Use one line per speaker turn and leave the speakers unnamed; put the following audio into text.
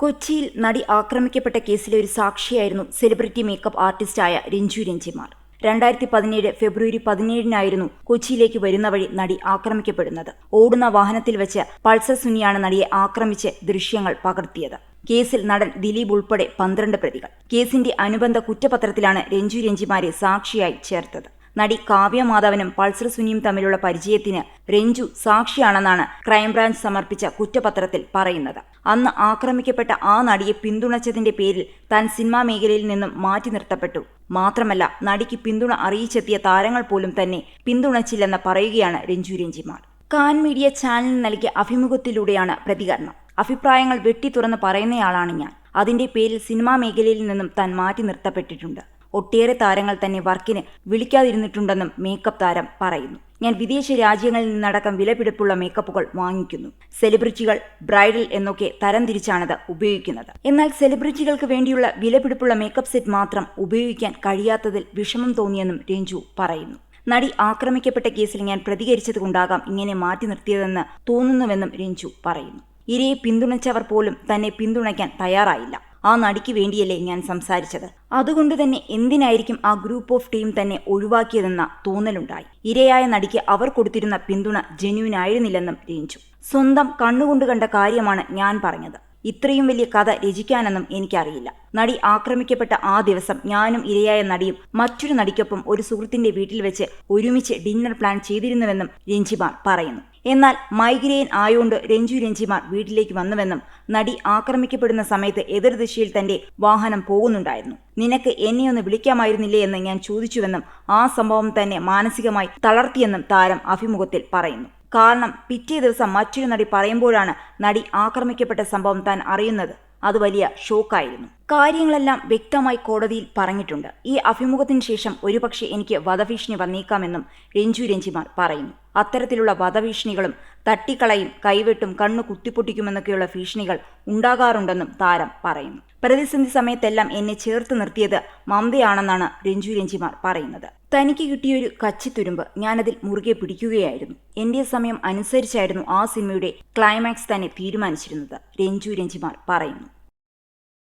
കൊച്ചിയിൽ നടി ആക്രമിക്കപ്പെട്ട കേസിലെ ഒരു സാക്ഷിയായിരുന്നു സെലിബ്രിറ്റി മേക്കപ്പ് ആർട്ടിസ്റ്റായ രഞ്ജു രഞ്ജിമാർ. രണ്ടായിരത്തി പതിനേഴ് ഫെബ്രുവരി പതിനേഴിനായിരുന്നു കൊച്ചിയിലേക്ക് വരുന്ന വഴി നടി ആക്രമിക്കപ്പെടുന്നത്. ഓടുന്ന വാഹനത്തിൽ വെച്ച് പൾസർ സുനിയാണ് നടിയെ ആക്രമിച്ച് ദൃശ്യങ്ങൾ പകർത്തിയത്. കേസിൽ നടൻ ദിലീപ് ഉൾപ്പെടെ പന്ത്രണ്ട് പ്രതികൾ. കേസിന്റെ അനുബന്ധ കുറ്റപത്രത്തിലാണ് രഞ്ജു രഞ്ജിമാരെ സാക്ഷിയായി ചേർത്തത്. നടി കാവ്യ മാധവനും പൾസർ സുനിയും തമ്മിലുള്ള പരിചയത്തിന് രഞ്ജു സാക്ഷിയാണെന്നാണ് ക്രൈംബ്രാഞ്ച് സമർപ്പിച്ച കുറ്റപത്രത്തിൽ പറയുന്നത്. അന്ന് ആക്രമിക്കപ്പെട്ട ആ നടിയെ പിന്തുണച്ചതിന്റെ പേരിൽ താൻ സിനിമാ മേഖലയിൽ നിന്നും മാറ്റി നിർത്തപ്പെട്ടു. മാത്രമല്ല നടിക്ക് പിന്തുണ അറിയിച്ചെത്തിയ താരങ്ങൾ പോലും തന്നെ പിന്തുണച്ചില്ലെന്ന് പറയുകയാണ് രഞ്ജു രഞ്ജിമാർ കാൻ മീഡിയ ചാനലിന് നൽകിയ അഭിമുഖത്തിലൂടെയാണ് പ്രതികരണം. അഭിപ്രായങ്ങൾ വെട്ടി തുറന്ന് പറയുന്നയാളാണ് ഞാൻ. അതിന്റെ പേരിൽ സിനിമാ മേഖലയിൽ നിന്നും താൻ മാറ്റി നിർത്തപ്പെട്ടിട്ടുണ്ട്. ഒട്ടേറെ താരങ്ങൾ തന്നെ വർക്കിന് വിളിക്കാതിരുന്നിട്ടുണ്ടെന്നും മേക്കപ്പ് താരം പറയുന്നു. ഞാൻ വിദേശ രാജ്യങ്ങളിൽ നിന്നടക്കം വിലപിടിപ്പുള്ള മേക്കപ്പുകൾ വാങ്ങിക്കുന്നു. സെലിബ്രിറ്റികൾ ബ്രൈഡൽ എന്നൊക്കെ തരംതിരിച്ചാണത് ഉപയോഗിക്കുന്നത്. എന്നാൽ സെലിബ്രിറ്റികൾക്ക് വേണ്ടിയുള്ള വിലപിടിപ്പുള്ള മേക്കപ്പ് സെറ്റ് മാത്രം ഉപയോഗിക്കാൻ കഴിയാത്തതിൽ വിഷമം തോന്നിയെന്നും രഞ്ജു പറയുന്നു. നടി ആക്രമിക്കപ്പെട്ട കേസിൽ ഞാൻ പ്രതികരിച്ചതുകൊണ്ടാകാം ഇങ്ങനെ മാറ്റി നിർത്തിയതെന്ന് തോന്നുന്നുവെന്നും രഞ്ജു പറയുന്നു. ഇരയെ പിന്തുണച്ചവർ പോലും തന്നെ പിന്തുണയ്ക്കാൻ തയ്യാറായില്ല. ആ നടിക്ക് വേണ്ടിയല്ലേ ഞാൻ സംസാരിച്ചത്. അതുകൊണ്ട് തന്നെ എന്തിനായിരിക്കും ആ ഗ്രൂപ്പ് ഓഫ് ടീം തന്നെ ഒഴിവാക്കിയതെന്ന തോന്നലുണ്ടായി. ഇരയായ നടിക്ക് അവർ കൊടുത്തിരുന്ന പിന്തുണ ജെന്യൂൻ ആയിരുന്നില്ലെന്നും രഞ്ജു സ്വന്തം കണ്ണുകൊണ്ട് കണ്ട കാര്യമാണ് ഞാൻ പറഞ്ഞത്. ഇത്രയും വലിയ കഥ രചിക്കാനെന്നും എനിക്കറിയില്ല. നടി ആക്രമിക്കപ്പെട്ട ആ ദിവസം ഞാനും ഇരയായ നടിയും മറ്റൊരു നടിക്കൊപ്പം ഒരു സുഹൃത്തിന്റെ വീട്ടിൽ വെച്ച് ഒരുമിച്ച് ഡിന്നർ പ്ലാൻ ചെയ്തിരുന്നുവെന്നും രഞ്ജിബാൻ പറയുന്നു. എന്നാൽ മൈഗ്രെയിൻ ആയോണ്ട് രഞ്ജു രഞ്ജിമാർ വീട്ടിലേക്ക് വന്നുവെന്നും നടി ആക്രമിക്കപ്പെടുന്ന സമയത്ത് എതിർദിശയിൽ തന്റെ വാഹനം പോകുന്നുണ്ടായിരുന്നു. നിനക്ക് എന്നെ ഒന്ന് വിളിക്കാമായിരുന്നില്ലേ എന്ന് ഞാൻ ചോദിച്ചുവെന്നും ആ സംഭവം തന്നെ മാനസികമായി തളർത്തിയെന്നും താരം അഭിമുഖത്തിൽ പറയുന്നു. കാരണം പിറ്റേ ദിവസം മറ്റൊരു നടി പറയുമ്പോഴാണ് നടി ആക്രമിക്കപ്പെട്ട സംഭവം താൻ അറിയുന്നത്. അത് വലിയ ഷോക്കായിരുന്നു. കാര്യങ്ങളെല്ലാം വ്യക്തമായി കോടതിയിൽ പറഞ്ഞിട്ടുണ്ട്. ഈ അഭിമുഖത്തിന് ശേഷം ഒരുപക്ഷെ എനിക്ക് വധഭീഷണി വന്നേക്കാമെന്നും രഞ്ജു രഞ്ജിമാർ പറയുന്നു. അത്തരത്തിലുള്ള വധഭീഷണികളും തട്ടിക്കളയും കൈവെട്ടും കണ്ണു കുത്തിപ്പൊട്ടിക്കുമെന്നൊക്കെയുള്ള ഭീഷണികൾ ഉണ്ടാകാറുണ്ടെന്നും താരം പറയുന്നു. പ്രതിസന്ധി സമയത്തെല്ലാം എന്നെ ചേർത്ത് നിർത്തിയത് മമതയാണെന്നാണ് രഞ്ജു രഞ്ജിമാർ പറയുന്നത്. തനിക്ക് കിട്ടിയൊരു കച്ചിത്തുരുമ്പ് ഞാനതിൽ മുറുകെ പിടിക്കുകയായിരുന്നു. എന്റെ സമയം അനുസരിച്ചായിരുന്നു ആ സിനിമയുടെ ക്ലൈമാക്സ് തന്നെ തീരുമാനിച്ചിരുന്നത് രഞ്ജു രഞ്ജിമാർ പറയുന്നു.